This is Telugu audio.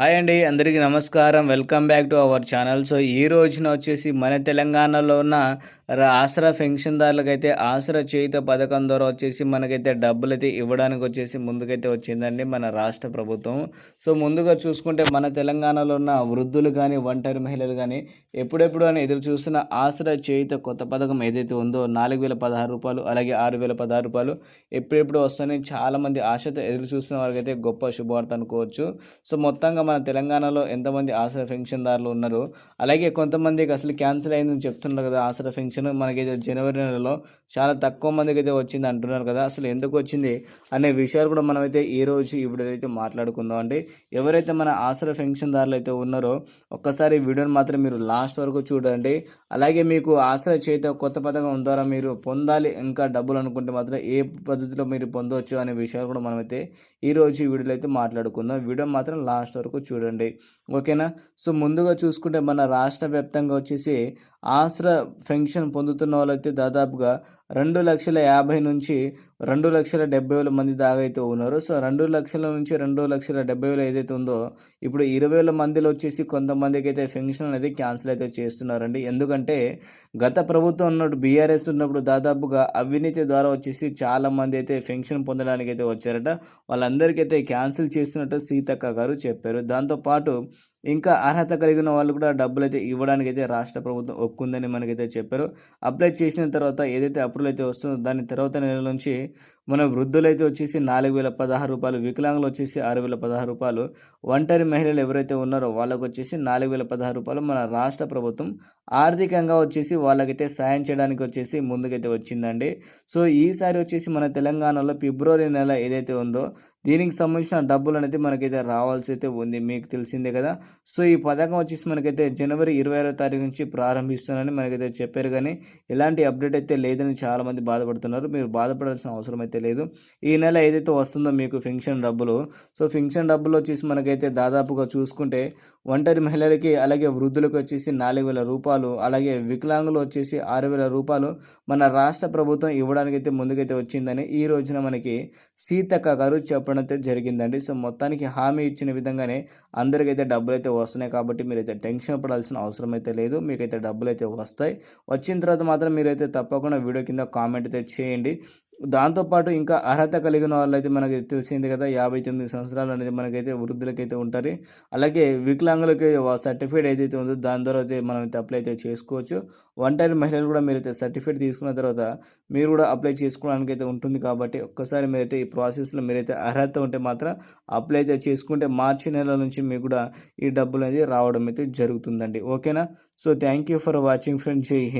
హాయ్ అండి అందరికీ నమస్కారం. Welcome back to our channel. So ఈ రోజున వచ్చేసి మన తెలంగాణలో ఉన్న ఆసరా పెన్షన్దారులకు అయితే ఆసరా చేయుత పథకం ద్వారా వచ్చేసి మనకైతే డబ్బులు అయితే ఇవ్వడానికి వచ్చేసి ముందుకైతే వచ్చిందండి మన రాష్ట్ర ప్రభుత్వం. సో ముందుగా చూసుకుంటే మన తెలంగాణలో ఉన్న వృద్ధులు కానీ ఒంటరి మహిళలు కానీ ఎప్పుడెప్పుడు అని ఎదురు చూస్తున్న ఆసరా చేయుత కొత్త పథకం ఏదైతే ఉందో నాలుగు వేల పదహారు రూపాయలు అలాగే ఆరు వేల పదహారు రూపాయలు ఎప్పుడెప్పుడు వస్తాయని చాలామంది ఆశతో ఎదురు చూస్తున్న వారికైతే గొప్ప శుభవార్త అనుకోవచ్చు. సో మొత్తంగా మన తెలంగాణలో ఎంతమంది ఆసరా పెన్షన్దారులు ఉన్నారు అలాగే కొంతమందికి అసలు క్యాన్సిల్ అయిందని చెప్తున్నారు కదా ఆసరా పెన్షన్. మనకైతే జనవరి నెలలో చాలా తక్కువ మందికి అయితే వచ్చింది అంటున్నారు కదా అసలు ఎందుకు వచ్చింది అనే విషయాలు కూడా మనమైతే ఈ రోజు ఈ అయితే మాట్లాడుకుందాం అండి. ఎవరైతే మన ఆసరా పెన్షన్దారులు అయితే ఉన్నారో ఒక్కసారి వీడియోని మాత్రం మీరు లాస్ట్ వరకు చూడండి. అలాగే మీకు ఆసరా చేత కొత్త పథకం ద్వారా మీరు పొందాలి ఇంకా డబ్బులు అనుకుంటే మాత్రం ఏ పద్ధతిలో మీరు పొందవచ్చు అనే విషయాలు కూడా మనమైతే ఈ రోజు ఈ వీడియోలో అయితే మాట్లాడుకుందాం. వీడియో మాత్రం లాస్ట్ వరకు చూడండి. ఓకేనా? సో ముందుగా చూసుకుంటే మన రాష్ట్ర వ్యాప్తంగా వచ్చేసి ఆసరా పెన్షన్ పొందుతున్న వాళ్ళైతే దాదాపుగా రెండు లక్షల యాభై నుంచి రెండు లక్షల డెబ్బై వేల మంది దాకా అయితే ఉన్నారు. సో రెండు లక్షల నుంచి రెండు లక్షల డెబ్బై వేలు ఏదైతే ఉందో ఇప్పుడు ఇరవై వేల మందిలో వచ్చేసి కొంతమందికి అయితే పెన్షన్ అనేది క్యాన్సిల్ అయితే చేస్తున్నారండి. ఎందుకంటే గత ప్రభుత్వం ఉన్నప్పుడు బీఆర్ఎస్ ఉన్నప్పుడు దాదాపుగా అవినీతి ద్వారా వచ్చేసి చాలా మంది అయితే పెన్షన్ పొందడానికి అయితే వచ్చారట. వాళ్ళందరికీ అయితే క్యాన్సిల్ చేస్తున్నట్టు సీతక్క గారు చెప్పారు. దాంతోపాటు ఇంకా అర్హత కలిగిన వాళ్ళు కూడా డబ్బులు అయితే ఇవ్వడానికి అయితే రాష్ట్ర ప్రభుత్వం ఒప్పుకుందని మనకైతే చెప్పారు. అప్లై చేసిన తర్వాత ఏదైతే అప్రూవల్ అయితే వస్తుందో దాని తర్వాత నెల నుంచి మన వృద్ధులైతే వచ్చేసి నాలుగు వేల పదహారు రూపాయలు వికలాంగులు వచ్చేసి ఆరు వేల పదహారు రూపాయలు ఒంటరి మహిళలు ఎవరైతే ఉన్నారో వాళ్ళకు వచ్చేసి నాలుగు వేల పదహారు రూపాయలు మన రాష్ట్ర ప్రభుత్వం ఆర్థికంగా వచ్చేసి వాళ్ళకైతే సాయం చేయడానికి వచ్చేసి ముందుకైతే వచ్చిందండి. సో ఈసారి వచ్చేసి మన తెలంగాణలో ఫిబ్రవరి నెల ఏదైతే ఉందో దీనికి సంబంధించిన డబ్బులు అనేది మనకైతే రావాల్సి అయితే ఉంది మీకు తెలిసిందే కదా. సో ఈ పథకం వచ్చేసి మనకైతే జనవరి ఇరవై ఆరో తారీఖు నుంచి ప్రారంభిస్తున్నారని మనకైతే చెప్పారు. కానీ ఎలాంటి అప్డేట్ అయితే లేదని చాలామంది బాధపడుతున్నారు. మీరు బాధపడాల్సిన అవసరం అయితే లేదు. ఈ నెల ఏదైతే వస్తుందో మీకు ఫింక్షన్ డబ్బులు సో ఫింక్షన్ డబ్బులు వచ్చేసి మనకైతే దాదాపుగా చూసుకుంటే ఒంటరి మహిళలకి అలాగే వృద్ధులకు వచ్చేసి నాలుగు వేల రూపాయలు అలాగే వికలాంగులు వచ్చేసి ఆరు వేల రూపాయలు మన రాష్ట్ర ప్రభుత్వం ఇవ్వడానికైతే ముందుకైతే వచ్చిందని ఈ రోజున మనకి సీతక్క గారు చెప్పడం అయితే జరిగిందండి. సో మొత్తానికి హామీ ఇచ్చిన విధంగానే అందరికైతే డబ్బులు అయితే వస్తున్నాయి కాబట్టి మీరైతే టెన్షన్ పడాల్సిన అవసరం అయితే లేదు. మీకైతే డబ్బులు అయితే వస్తాయి. వచ్చిన తర్వాత మాత్రం మీరైతే తప్పకుండా వీడియో కింద కామెంట్ అయితే చేయండి. దాంతోపాటు ఇంకా అర్హత కలిగిన వాళ్ళైతే మనకి తెలిసింది కదా యాభై తొమ్మిది సంవత్సరాలు అనేది మనకైతే వృద్ధులకైతే ఉంటారు. అలాగే వికలాంగులకి సర్టిఫికేట్ ఏదైతే ఉందో దాని ద్వారా అయితే మనం అయితే అప్లై అయితే చేసుకోవచ్చు. ఒంటరి మహిళలు కూడా మీరైతే సర్టిఫికేట్ తీసుకున్న తర్వాత మీరు కూడా అప్లై చేసుకోవడానికి అయితే ఉంటుంది కాబట్టి ఒక్కసారి మీరైతే ఈ ప్రాసెస్లో మీరైతే అర్హత ఉంటే మాత్రం అప్లై అయితే చేసుకుంటే మార్చి నెల నుంచి మీకు కూడా ఈ డబ్బులు అనేది రావడం అయితే జరుగుతుందండి. ఓకేనా? So thank you for watching friend జై హింద్.